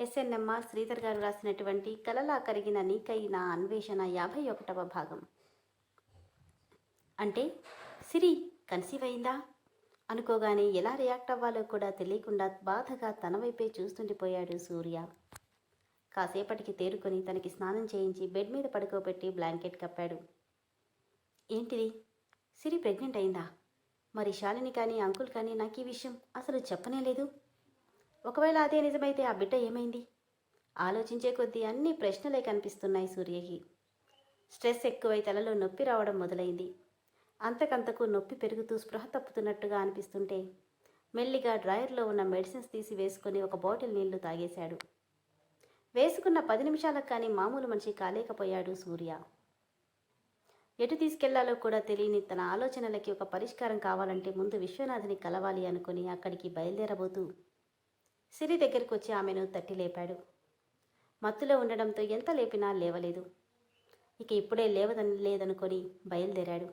SNMR Sridhar గారు రాసినటువంటి కలలా కరిగిన నీకై నా అన్వేషణ యాభై ఒకటవ భాగం. అంటే సిరి కన్సీవ్ అయిందా? అనుకోగానే ఎలా రియాక్ట్ అవ్వాలో కూడా తెలియకుండా బాధగా తన వైపే చూస్తుండిపోయాడు సూర్య. కాసేపటికి తేరుకొని తనకి స్నానం చేయించి బెడ్ మీద పడుకోబెట్టి బ్లాంకెట్ కప్పాడు. ఏంటిది? సిరి ప్రెగ్నెంట్ అయిందా? మరి శాలిని కానీ అంకుల్ కానీ నాకు ఈ విషయం అసలు చెప్పనే లేదు. ఒకవేళ అదే నిజమైతే ఆ బిడ్డ ఏమైంది? ఆలోచించే కొద్దీ అన్ని ప్రశ్నలే కనిపిస్తున్నాయి సూర్యకి. స్ట్రెస్ ఎక్కువై తలలో నొప్పి రావడం మొదలైంది. అంతకంతకు నొప్పి పెరుగుతూ స్పృహ తప్పుతున్నట్టుగా అనిపిస్తుంటే మెల్లిగా డ్రాయర్లో ఉన్న మెడిసిన్స్ తీసి వేసుకొని ఒక బాటిల్ నీళ్ళు తాగేశాడు. వేసుకున్న పది నిమిషాలకు కానీ మామూలు మనిషి కాలేకపోయాడు సూర్య. ఎటు తీసుకెళ్ళాలో కూడా తెలియని తన ఆలోచనలకి ఒక పరిష్కారం కావాలంటే ముందు విశ్వనాథ్ని కలవాలి అనుకుని అక్కడికి బయలుదేరబోతూ సిరి దగ్గరికి వచ్చి ఆమెను తట్టి లేపాడు. మత్తులో ఉండడంతో ఎంత లేపినా లేవలేదు. ఇక ఇప్పుడే లేవదని లేదనుకొని బయలుదేరాడు.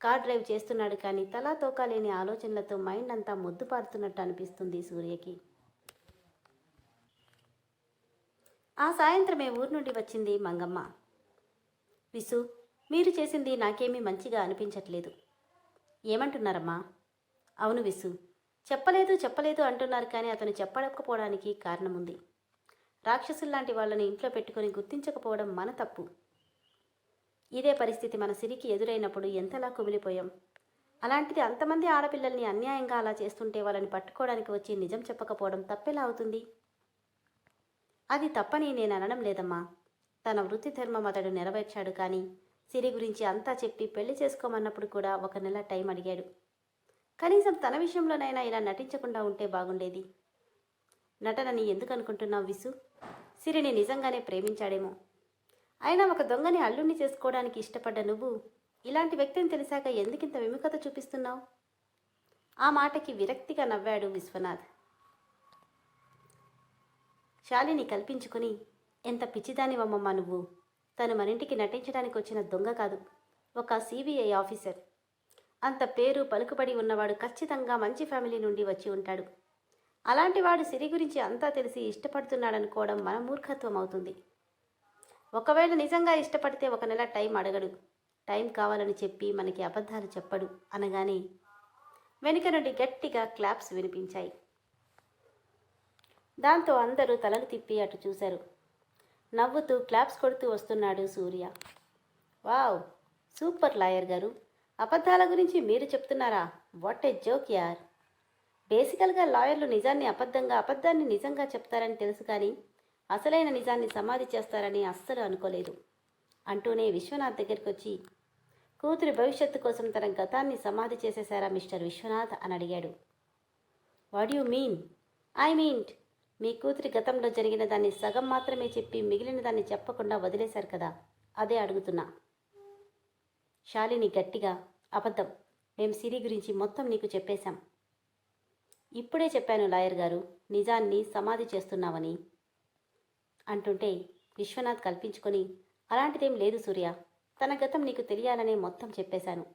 కార్ డ్రైవ్ చేస్తున్నాడు కానీ తలా తోకా లేని ఆలోచనలతో మైండ్ అంతా మొద్దుపారుతున్నట్టు అనిపిస్తుంది సూర్యకి. ఆ సాయంత్రమే ఊరు నుండి వచ్చింది మంగమ్మ. విసు మీరు చేసింది నాకేమీ మంచిగా అనిపించట్లేదు. ఏమంటున్నారమ్మా? అవును విసు చెప్పలేదు చెప్పలేదు అంటున్నారు కానీ అతను చెప్పకపోవడానికి కారణముంది. రాక్షసుల్లాంటి వాళ్ళని ఇంట్లో పెట్టుకొని గుర్తించకపోవడం మన తప్పు. ఇదే పరిస్థితి మన సిరికి ఎదురైనప్పుడు ఎంతలా కుమిలిపోయాం. అలాంటిది అంతమంది ఆడపిల్లల్ని అన్యాయంగా అలా చేస్తుంటే వాళ్ళని పట్టుకోవడానికి వచ్చి నిజం చెప్పకపోవడం తప్పెలా అవుతుంది? అది తప్పని నేను అనడం లేదమ్మా. తన వృత్తి ధర్మం అతడు నెరవేర్చాడు కానీ సిరి గురించి అంతా చెప్పి పెళ్ళి చేసుకోమన్నప్పుడు కూడా ఒక నెల టైం అడిగాడు. కనీసం తన విషయంలోనైనా ఇలా నటించకుండా ఉంటే బాగుండేది. నటనని ఎందుకు అనుకుంటున్నావు విసు? సిరిని నిజంగానే ప్రేమించాడేమో. అయినా ఒక దొంగని అల్లుణ్ణి చేసుకోవడానికి ఇష్టపడ్డ నువ్వు ఇలాంటి వ్యక్తిని తెలిసాక ఎందుకింత విముఖత చూపిస్తున్నావు? ఆ మాటకి విరక్తిగా నవ్వాడు విశ్వనాథ్. శాలిని కల్పించుకుని ఎంత పిచ్చిదానివమ్మమ్మా నువ్వు. తను మనింటికి నటించడానికి వచ్చిన దొంగ కాదు. ఒక సిబిఐ ఆఫీసర్. అంత పేరు పలుకుబడి ఉన్నవాడు ఖచ్చితంగా మంచి ఫ్యామిలీ నుండి వచ్చి ఉంటాడు. అలాంటి వాడు సిరి గురించి అంతా తెలిసి ఇష్టపడుతున్నాడనుకోవడం మన మూర్ఖత్వం అవుతుంది ఒకవేళ నిజంగా ఇష్టపడితే ఒక నెల టైం అడగడు. టైం కావాలని చెప్పి మనకి అబద్ధాలు చెప్పడు అనగానే వెనుక నుండి గట్టిగా క్లాప్స్ వినిపించాయి. దాంతో అందరూ తలలు తిప్పి అటు చూశారు. నవ్వుతూ క్లాప్స్ కొడుతూ వస్తున్నాడు సూర్య. వావ్! సూపర్ లాయర్ గారు. అబద్ధాల గురించి మీరు చెప్తున్నారా? వాట్ ఏ జోక్ యార్. బేసికల్గా లాయర్లు నిజాన్ని అబద్ధంగా అబద్ధాన్ని నిజంగా చెప్తారని తెలుసు కానీ అసలైన నిజాన్ని సమాధి చేస్తారని అస్సలు అనుకోలేదు. అంటూనే విశ్వనాథ్ దగ్గరికి వచ్చి కూతురి భవిష్యత్తు కోసం తన గతాన్ని సమాధి చేసేశారా మిస్టర్ విశ్వనాథ్ అని అడిగాడు. What you mean? I mean మీ కూతురి గతంలో జరిగిన దాన్ని సగం మాత్రమే చెప్పి మిగిలిన దాన్ని చెప్పకుండా వదిలేశారు కదా? అదే అడుగుతున్నా. శాలిని గట్టిగా అబద్ధం. మేం సిరి గురించి మొత్తం నీకు చెప్పేశాం. ఇప్పుడే చెప్పాను లాయర్ గారు నిజాన్ని సమాధి చేస్తున్నామని అంటుంటే విశ్వనాథ్ కల్పించుకొని అలాంటిదేం లేదు సూర్య. తన గతం నీకు తెలియాలనే మొత్తం చెప్పేశాను.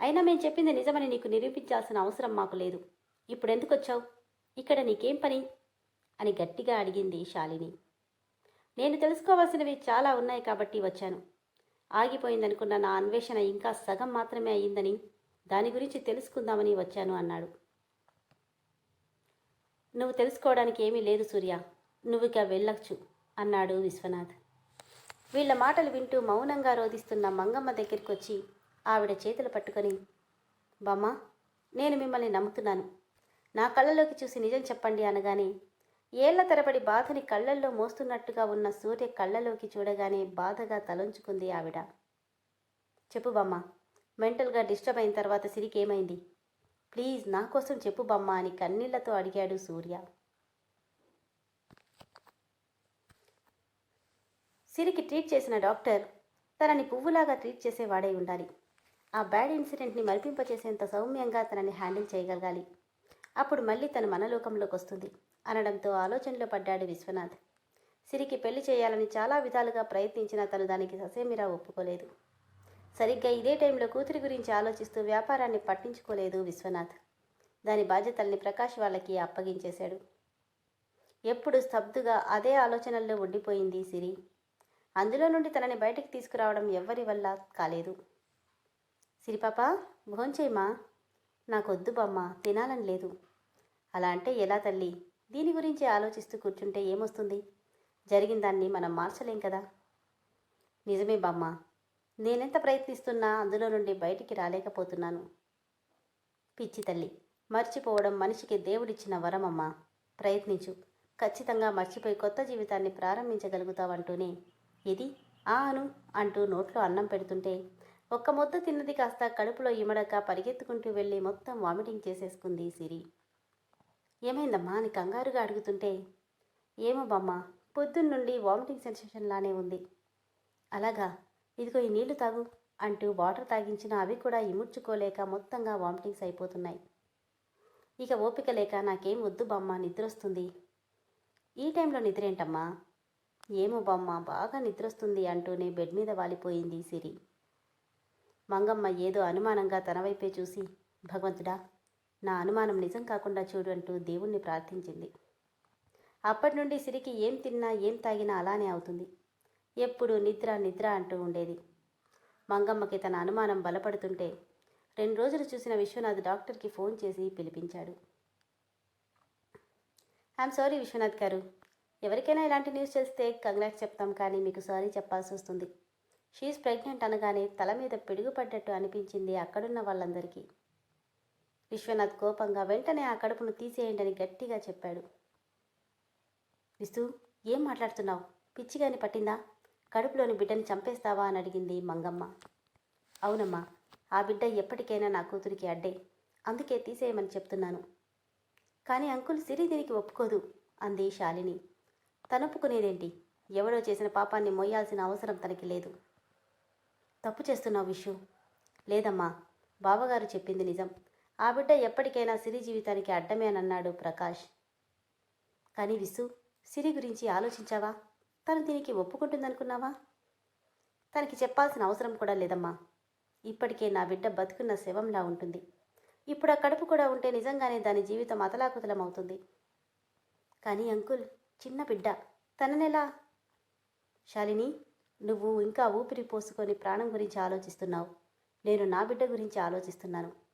అయినా మేము చెప్పింది నిజమని నీకు నిరూపించాల్సిన అవసరం మాకు లేదు. ఇప్పుడు వచ్చావు ఇక్కడ నీకేం పని? అని గట్టిగా అడిగింది శాలిని. నేను తెలుసుకోవాల్సినవి చాలా ఉన్నాయి కాబట్టి వచ్చాను. ఆగిపోయిందనుకున్న నా అన్వేషణ ఇంకా సగం మాత్రమే అయ్యిందని దాని గురించి తెలుసుకుందామని వచ్చాను అన్నాడు. నువ్వు తెలుసుకోవడానికి ఏమీ లేదు సూర్య. నువ్వు ఇక వెళ్ళొచ్చు అన్నాడు విశ్వనాథ్. వీళ్ళ మాటలు వింటూ మౌనంగా రోధిస్తున్న మంగమ్మ దగ్గరికి వచ్చి ఆవిడ చేతులు పట్టుకొని బామ్మ నేను మిమ్మల్ని నమ్ముతున్నాను. నా కళ్ళలోకి చూసి నిజం చెప్పండి అనగానే ఏళ్ళ తరబడి బాధని కళ్ళల్లో మోస్తున్నట్టుగా ఉన్న సూర్య కళ్ళలోకి చూడగానే బాధగా తలంచుకుంది ఆవిడ. చెప్పు బమ్మ మెంటల్గా డిస్టర్బ్ అయిన తర్వాత సిరికేమైంది? ప్లీజ్ నా కోసం చెప్పు బమ్మ అని కన్నీళ్ళతో అడిగాడు సూర్య. సిరికి ట్రీట్ చేసిన డాక్టర్ తనని పువ్వులాగా ట్రీట్ చేసేవాడై ఉండాలి. ఆ బ్యాడ్ ఇన్సిడెంట్ని మరిపింపచేసేంత సౌమ్యంగా తనని హ్యాండిల్ చేయగలగాలి. అప్పుడు మళ్ళీ తను మనలోకంలోకి వస్తుంది. అనడంతో ఆలోచనలో పడ్డాడు విశ్వనాథ్. సిరికి పెళ్ళి చేయాలని చాలా విధాలుగా ప్రయత్నించినా తను దానికి ససేమిరా ఒప్పుకోలేదు. సరిగ్గా ఇదే టైంలో కూతురి గురించి ఆలోచిస్తూ వ్యాపారాన్ని పట్టించుకోలేదు విశ్వనాథ్. దాని బాధ్యతల్ని ప్రకాష్ వాళ్ళకి అప్పగించేశాడు. ఎప్పుడు స్తబ్దుగా అదే ఆలోచనల్లో ఉండిపోయింది సిరి. అందులో నుండి తనని బయటికి తీసుకురావడం ఎవ్వరి వల్ల కాలేదు. సిరిపాప భోంచేయమా నాకొద్దు బమ్మ తినాలని లేదు. అలా అంటే ఎలా తల్లి? దీని గురించి ఆలోచిస్తూ కూర్చుంటే ఏమొస్తుంది? జరిగిన దాన్ని మనం మార్చలేం కదా? నిజమే బామ్మ. నేనెంత ప్రయత్నిస్తున్నా అందులో నుండి బయటికి రాలేకపోతున్నాను. పిచ్చి తల్లి. మర్చిపోవడం మనిషికి దేవుడిచ్చిన వరమమ్మ. ప్రయత్నించు. ఖచ్చితంగా మర్చిపోయి కొత్త జీవితాన్ని ప్రారంభించగలుగుతావంటూనే. ఇది ఆ అను అంటూ నోట్లో అన్నం పెడుతుంటే ఒక్క ముద్ద తిన్నది కాస్త కడుపులో ఇమడక పరిగెత్తుకుంటూ వెళ్ళి మొత్తం వామిటింగ్ చేసేసుకుంది సిరి. ఏమైందమ్మా అని కంగారుగా అడుగుతుంటే ఏమో బామ్మ పొద్దున్నుండి వామిటింగ్ సెన్సేషన్ లానే ఉంది. అలాగా ఇదిగో ఈ నీళ్ళు తాగు అంటూ వాటర్ తాగించిన అవి కూడా ఇముడ్చుకోలేక మొత్తంగా వామిటింగ్స్ అయిపోతున్నాయి. ఇక ఓపిక లేక నాకేం వద్దు బామ్మ నిద్రొస్తుంది. ఈ టైంలో నిద్రేంటమ్మా? ఏమో బామ్మ బాగా నిద్రొస్తుంది అంటూనే బెడ్ మీద వాలిపోయింది సిరి. మంగమ్మ ఏదో అనుమానంగా తన వైపే చూసి భగవంతుడా నా అనుమానం నిజం కాకుండా చూడు అంటూ దేవుణ్ణి ప్రార్థించింది. అప్పటి నుండి సిరికి ఏం తిన్నా ఏం తాగినా అలానే అవుతుంది. ఎప్పుడు నిద్ర నిద్ర అంటూ ఉండేది. మంగమ్మకి తన అనుమానం బలపడుతుంటే రెండు రోజులు చూసిన విశ్వనాథ్ డాక్టర్కి ఫోన్ చేసి పిలిపించాడు. ఐఎమ్ సారీ విశ్వనాథ్ గారు. ఎవరికైనా ఇలాంటి న్యూస్ తెలిస్తే కంగ్రాట్స్ చెప్తాం కానీ మీకు సారీ చెప్పాల్సి వస్తుంది. షీఈ్ ప్రెగ్నెంట్ అనగానే తల మీద పిడుగుపడ్డట్టు అనిపించింది అక్కడున్న వాళ్ళందరికీ. విశ్వనాథ్ కోపంగా వెంటనే ఆ కడుపును తీసేయండి అని గట్టిగా చెప్పాడు. విస్తు ఏం మాట్లాడుతున్నావు? పిచ్చిగాని పట్టిందా? కడుపులోని బిడ్డని చంపేస్తావా? అని అడిగింది మంగమ్మ. అవునమ్మా ఆ బిడ్డ ఎప్పటికైనా నా కూతురికి అడ్డే. అందుకే తీసేయమని చెప్తున్నాను. కానీ అంకుల్ సిరి దీనికి ఒప్పుకోదు అంది శాలిని. తనొప్పుకునేదేంటి? ఎవడో చేసిన పాపాన్ని మొయ్యాల్సిన అవసరం తనకి లేదు. తప్పు చేస్తున్నావు విషు లేదమ్మా బావగారు చెప్పింది నిజం. ఆ బిడ్డ ఎప్పటికైనా సిరి జీవితానికి అడ్డమేనన్నాడు ప్రకాష్. కానీ విసు సిరి గురించి ఆలోచించావా? తను దీనికి ఒప్పుకుంటుందనుకున్నావా? తనకి చెప్పాల్సిన అవసరం కూడా లేదమ్మా. ఇప్పటికే నా బిడ్డ బతుకున్న శవంలా ఉంటుంది. ఇప్పుడు ఆ కడుపు కూడా ఉంటే నిజంగానే దాని జీవితం అతలాకుతలం అవుతుంది కానీ అంకుల్ చిన్న బిడ్డ తననెలా? శాలిని నువ్వు ఇంకా ఊపిరి పోసుకొని ప్రాణం గురించి ఆలోచిస్తున్నావు. నేను నా బిడ్డ గురించి ఆలోచిస్తున్నాను.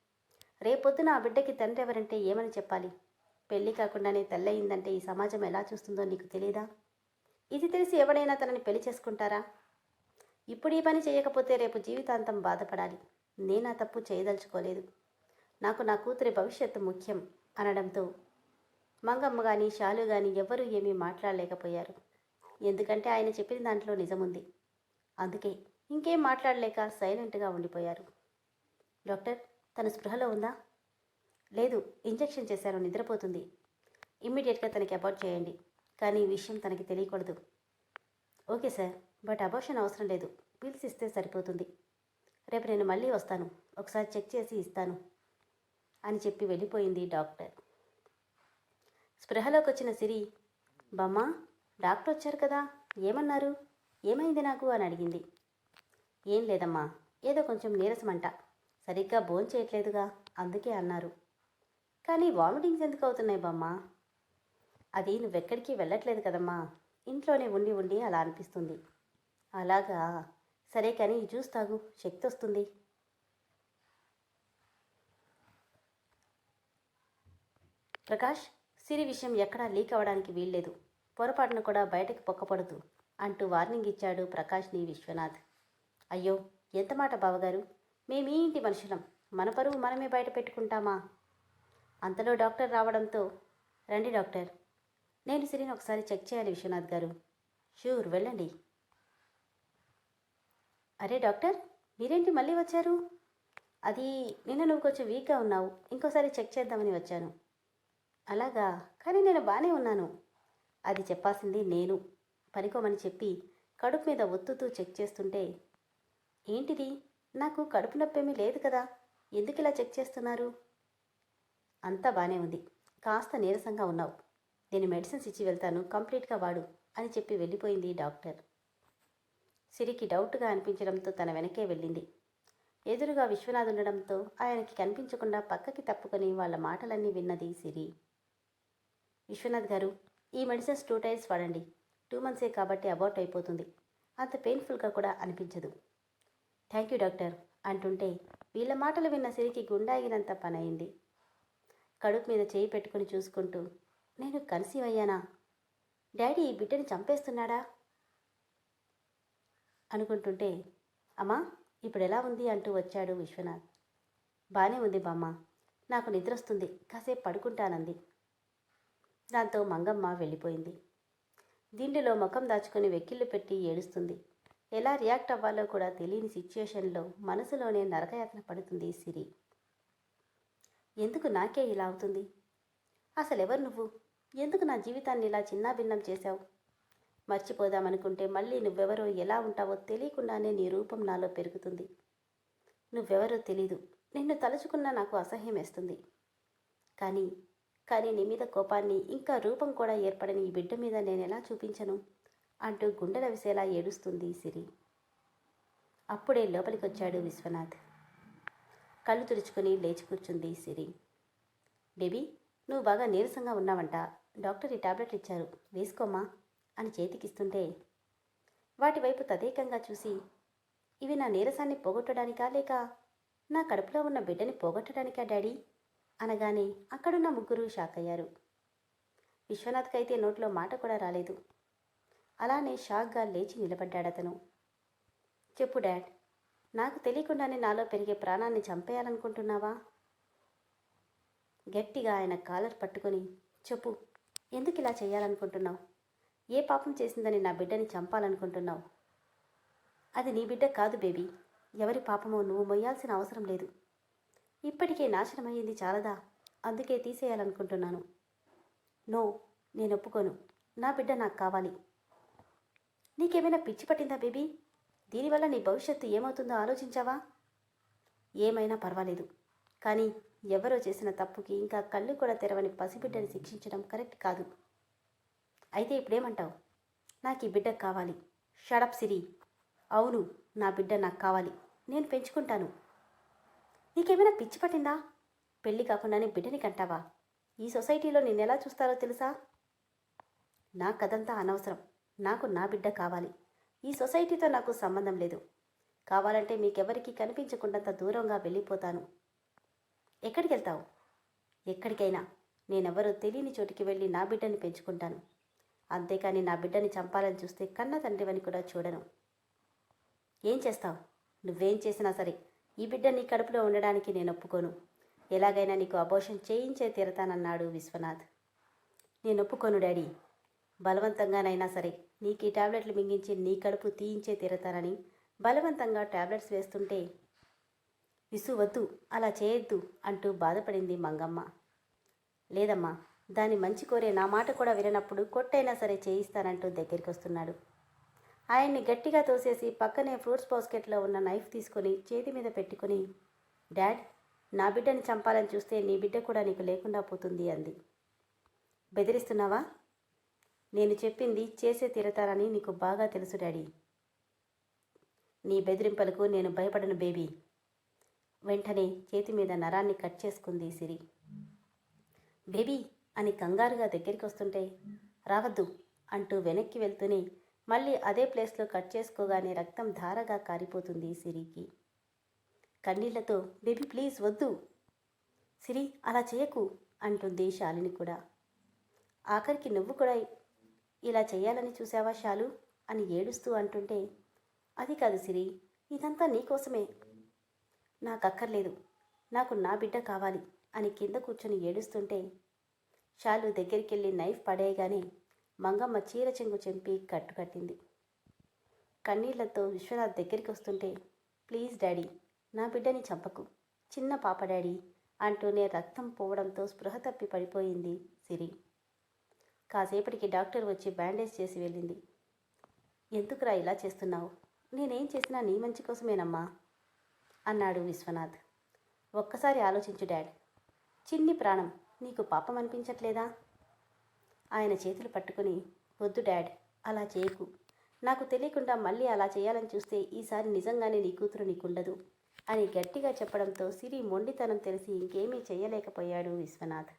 రేపొద్దున ఆ బిడ్డకి తండ్రి ఎవరంటే ఏమని చెప్పాలి? పెళ్ళి కాకుండానే తెల్లయిందంటే ఈ సమాజం ఎలా చూస్తుందో నీకు తెలియదా ఇది తెలిసి ఎవడైనా తనని పెళ్ళి చేసుకుంటారా? ఇప్పుడు ఈ పని చేయకపోతే రేపు జీవితాంతం బాధపడాలి. నేను ఆ తప్పు చేయదలుచుకోలేదు. నాకు నా కూతురి భవిష్యత్తు ముఖ్యం అనడంతో మంగమ్మ కానీ షాలు కానీ ఎవ్వరూ ఏమీ మాట్లాడలేకపోయారు. ఎందుకంటే ఆయన చెప్పిన దాంట్లో నిజముంది. అందుకే ఇంకేం మాట్లాడలేక సైలెంట్గా ఉండిపోయారు. డాక్టర్ తను స్పృహలో ఉందా? లేదు ఇంజెక్షన్ చేశారు నిద్రపోతుంది. ఇమ్మీడియట్గా తనకి అబార్ట్ చేయండి కానీ ఈ విషయం తనకి తెలియకూడదు. ఓకే సార్ బట్ అబార్షన్ అవసరం లేదు. పిల్స్ ఇస్తే సరిపోతుంది. రేపు నేను మళ్ళీ వస్తాను. ఒకసారి చెక్ చేసి ఇస్తాను అని చెప్పి వెళ్ళిపోయింది డాక్టర్. స్పృహలోకి వచ్చిన సిరి బమ్మ డాక్టర్ వచ్చారు కదా ఏమన్నారు? ఏమైంది నాకు? అని అడిగింది. ఏం లేదమ్మా ఏదో కొంచెం నీరసమంట. సరిగ్గా భోజనం చేయట్లేదుగా అందుకే అన్నారు. కానీ వామిటింగ్స్ ఎందుకు అవుతున్నాయి బామ్మ? అది నువ్వెక్కడికి వెళ్ళట్లేదు కదమ్మా. ఇంట్లోనే ఉండి ఉండి అలా అనిపిస్తుంది. అలాగా? సరే కానీ ఈ జ్యూస్ తాగు శక్తి వస్తుంది. ప్రకాష్ సిరి విషయం ఎక్కడా లీక్ అవ్వడానికి వీల్లేదు. పొరపాటున కూడా బయటకు పొక్కపడదు అంటూ వార్నింగ్ ఇచ్చాడు ప్రకాష్ని విశ్వనాథ్. అయ్యో ఎంత మాట బావగారు? మేము ఈ ఇంటి మనుషులం? మన పరువు మనమే బయట పెట్టుకుంటామా? అంతలో డాక్టర్ రావడంతో రండి డాక్టర్. నేను సిరిని ఒకసారి చెక్ చేయాలి విశ్వనాథ్ గారు. షూర్ వెళ్ళండి. అరే డాక్టర్ మీరేంటి మళ్ళీ వచ్చారు? అది నిన్న నువ్వు కొంచెం వీక్గా ఉన్నావు. ఇంకోసారి చెక్ చేద్దామని వచ్చాను. అలాగా? కానీ నేను బాగానే ఉన్నాను. అది చెప్పాల్సింది నేను. పనికోమని చెప్పి కడుపు మీద ఒత్తుతూ చెక్ చేస్తుంటే ఏంటిది? నాకు కడుపు నొప్పేమీ లేదు కదా ఎందుకు ఇలా చెక్ చేస్తున్నారు? అంతా బాగానే ఉంది. కాస్త నీరసంగా ఉన్నావు. నేను మెడిసిన్స్ ఇచ్చి వెళ్తాను కంప్లీట్గా వాడు అని చెప్పి వెళ్ళిపోయింది డాక్టర్. సిరికి డౌట్గా అనిపించడంతో తన వెనకే వెళ్ళింది. ఎదురుగా విశ్వనాథ్ ఉండడంతో ఆయనకి కనిపించకుండా పక్కకి తప్పుకొని వాళ్ళ మాటలన్నీ విన్నది సిరి. విశ్వనాథ్ గారు ఈ మెడిసిన్స్ టూ టైమ్స్ వాడండి. టూ మంత్సే కాబట్టి అబౌట్ అయిపోతుంది. అంత పెయిన్ఫుల్గా కూడా అనిపించదు. థ్యాంక్ యూ డాక్టర్ అంటుంటే వీళ్ళ మాటలు విన్న సిరికి గుండాగినంత పని అయింది కడుపు మీద చేయి పెట్టుకుని చూసుకుంటూ నేను కన్సీవ్ అయ్యానా? డాడీ ఈ బిడ్డని చంపేస్తున్నాడా? అనుకుంటుంటే అమ్మా ఇప్పుడు ఎలా ఉంది అంటూ వచ్చాడు విశ్వనాథ్. బానే ఉంది బామ్మ నాకు నిద్రొస్తుంది కాసేపు పడుకుంటానంది. దాంతో మంగమ్మ వెళ్ళిపోయింది. దిండిలో ముఖం దాచుకొని వెక్కిళ్ళు పెట్టి ఏడుస్తుంది. ఎలా రియాక్ట్ అవ్వాలో కూడా తెలియని సిచ్యుయేషన్లో మనసులోనే నరకయాతన పడుతుంది సిరి. ఎందుకు నాకే ఇలా అవుతుంది? అసలు ఎవరు నువ్వు? ఎందుకు నా జీవితాన్ని ఇలా చిన్నాభిన్నం చేశావు? మర్చిపోదామనుకుంటే మళ్ళీ నువ్వెవరో ఎలా ఉంటావో తెలియకుండానే నీ రూపం నాలో పెరుగుతుంది. నువ్వెవరో తెలీదు. నిన్ను తలుచుకున్నా నాకు అసహ్యం వేస్తుంది. కానీ కానీ నీ మీద కోపాన్ని ఇంకా రూపం కూడా ఏర్పడని ఈ బిడ్డ మీద నేను ఎలా చూపించను? అంటూ గుండెల విసేలా ఏడుస్తుంది సిరి. అప్పుడే లోపలికొచ్చాడు విశ్వనాథ్. కళ్ళు తుడుచుకుని లేచి కూర్చుంది సిరి. బేబీ నువ్వు బాగా నీరసంగా ఉన్నావంట. డాక్టర్ ఈ టాబ్లెట్లు ఇచ్చారు. వేసుకోమ్మా అని చేతికిస్తుంటే వాటి వైపు తదేకంగా చూసి ఇవి నా నీరసాన్ని పోగొట్టడానికా లేక నా కడుపులో ఉన్న బిడ్డని పోగొట్టడానికా డాడీ? అనగానే అక్కడున్న ముగ్గురు షాక్ అయ్యారు విశ్వనాథ్కైతే నోట్లో మాట కూడా రాలేదు. అలానే షాక్గా లేచి నిలబడ్డాడతను. చెప్పు డాడ్ నాకు తెలియకుండానే నాలో పెరిగే ప్రాణాన్ని చంపేయాలనుకుంటున్నావా? గట్టిగా ఆయన కాలర్ పట్టుకొని చెప్పు ఎందుకు ఇలా చేయాలనుకుంటున్నావు? ఏ పాపం చేసిందని నా బిడ్డని చంపాలనుకుంటున్నావు? అది నీ బిడ్డ కాదు బేబీ ఎవరి పాపమో నువ్వు మొయ్యాల్సిన అవసరం లేదు. ఇప్పటికే నాశనమయ్యింది చాలదా? అందుకే తీసేయాలనుకుంటున్నాను. నో నేను ఒప్పుకోను. నా బిడ్డ నాకు కావాలి. నీకేమైనా పిచ్చి పట్టిందా బేబీ? దీనివల్ల నీ భవిష్యత్తు ఏమవుతుందో ఆలోచించావా? ఏమైనా పర్వాలేదు. కానీ ఎవరో చేసిన తప్పుకి ఇంకా కళ్ళు కూడా తెరవని పసిబిడ్డని శిక్షించడం కరెక్ట్ కాదు. అయితే ఇప్పుడేమంటావు? నాకు ఈ బిడ్డ కావాలి. Shut up Siri. అవును నా బిడ్డ నాకు కావాలి. నేను పెంచుకుంటాను. నీకేమైనా పిచ్చి పట్టిందా? పెళ్ళి కాకుండానే బిడ్డని కంటావా? ఈ సొసైటీలో నిన్నెలా చూస్తారో తెలుసా? నా కదంతా అనవసరం. నాకు నా బిడ్డ కావాలి. ఈ సొసైటీతో నాకు సంబంధం లేదు. కావాలంటే మీకెవరికి కనిపించకుండాంత దూరంగా వెళ్ళిపోతాను. ఎక్కడికి వెళ్తావు ఎక్కడికైనా. నేనెవరో తెలియని చోటికి వెళ్ళి నా బిడ్డని పెంచుకుంటాను. అంతేకాని నా బిడ్డని చంపాలని చూస్తే కన్న తండ్రివని కూడా చూడను. ఏం చేస్తావు? నువ్వేం చేసినా సరే ఈ బిడ్డ నీ కడుపులో ఉండడానికి నేను ఒప్పుకోను. ఎలాగైనా నీకు అబోషన్ చేయించే తీరతానన్నాడు విశ్వనాథ్. నేను ఒప్పుకోను డాడీ. బలవంతంగానైనా సరే నీకు ఈ టాబ్లెట్లు మింగించి నీ కడుపు తీయించే తీరతానని బలవంతంగా టాబ్లెట్స్ వేస్తుంటే విసువద్దు అలా చేయొద్దు అంటూ బాధపడింది మంగమ్మ. లేదమ్మా దాని మంచి కోరే నా మాట కూడా విననప్పుడు కొట్టైనా సరే చేయిస్తానంటూ దగ్గరికి వస్తున్నాడు ఆయన్ని గట్టిగా తోసేసి పక్కనే ఫ్రూట్స్ బాస్కెట్లో ఉన్న నైఫ్ తీసుకొని చేతి మీద పెట్టుకుని డాడ్ నా బిడ్డని చంపాలని చూస్తే నీ బిడ్డ కూడా నీకు లేకుండా పోతుంది అంది. బెదిరిస్తున్నావా? నేను చెప్పింది చేసే తీరతారని నీకు బాగా తెలుసు డాడీ. నీ బెదిరింపలకు నేను భయపడను బేబీ. వెంటనే చేతి మీద నరాన్ని కట్ చేసుకుంది సిరి. బేబీ అని కంగారుగా దగ్గరికి వస్తుంటే రావద్దు అంటూ వెనక్కి వెళ్తూనే మళ్ళీ అదే ప్లేస్లో కట్ చేసుకోగానే రక్తం ధారగా కారిపోతుంది సిరికి. కన్నీళ్ళతో బేబీ ప్లీజ్ వద్దు. సిరి అలా చేయకు అంటుంది శాలిని కూడా. ఆఖరికి నువ్వు కూడా ఇలా చేయాలని చూసావా శాలు? అని ఏడుస్తూ అంటుంటే అది కాదు సిరి ఇదంతా నీకోసమే నాకక్కర్లేదు నాకు నా బిడ్డ కావాలి అని కింద కూర్చొని ఏడుస్తుంటే షాలు దగ్గరికెళ్ళి నైఫ్ పడేయగానే మంగమ్మ చీర చెంగు చెంపి కట్టుకట్టింది. కన్నీళ్ళతో విశ్వనాథ్ దగ్గరికి వస్తుంటే ప్లీజ్ డాడీ నా బిడ్డని చంపకు. చిన్న పాప డాడీ అంటూనే రక్తం పోవడంతో స్పృహ తప్పి పడిపోయింది సిరి. కాసేపటికి డాక్టర్ వచ్చి బ్యాండేజ్ చేసి వెళ్ళింది. ఎందుకురా ఇలా చేస్తున్నావు? నేనేం చేసినా నీ మంచి కోసమేనమ్మా అన్నాడు విశ్వనాథ్. ఒక్కసారి ఆలోచించు డాడ్. చిన్ని ప్రాణం నీకు పాపం అనిపించట్లేదా? ఆయన చేతులు పట్టుకుని వద్దు డాడ్ అలా చేయకు. నాకు తెలియకుండా మళ్ళీ అలా చేయాలని చూస్తే ఈసారి నిజంగానే నీ కూతురు నీకుండదు అని గట్టిగా చెప్పడంతో సిరి మొండితనం తెలిసి ఇంకేమీ చేయలేకపోయాడు విశ్వనాథ్.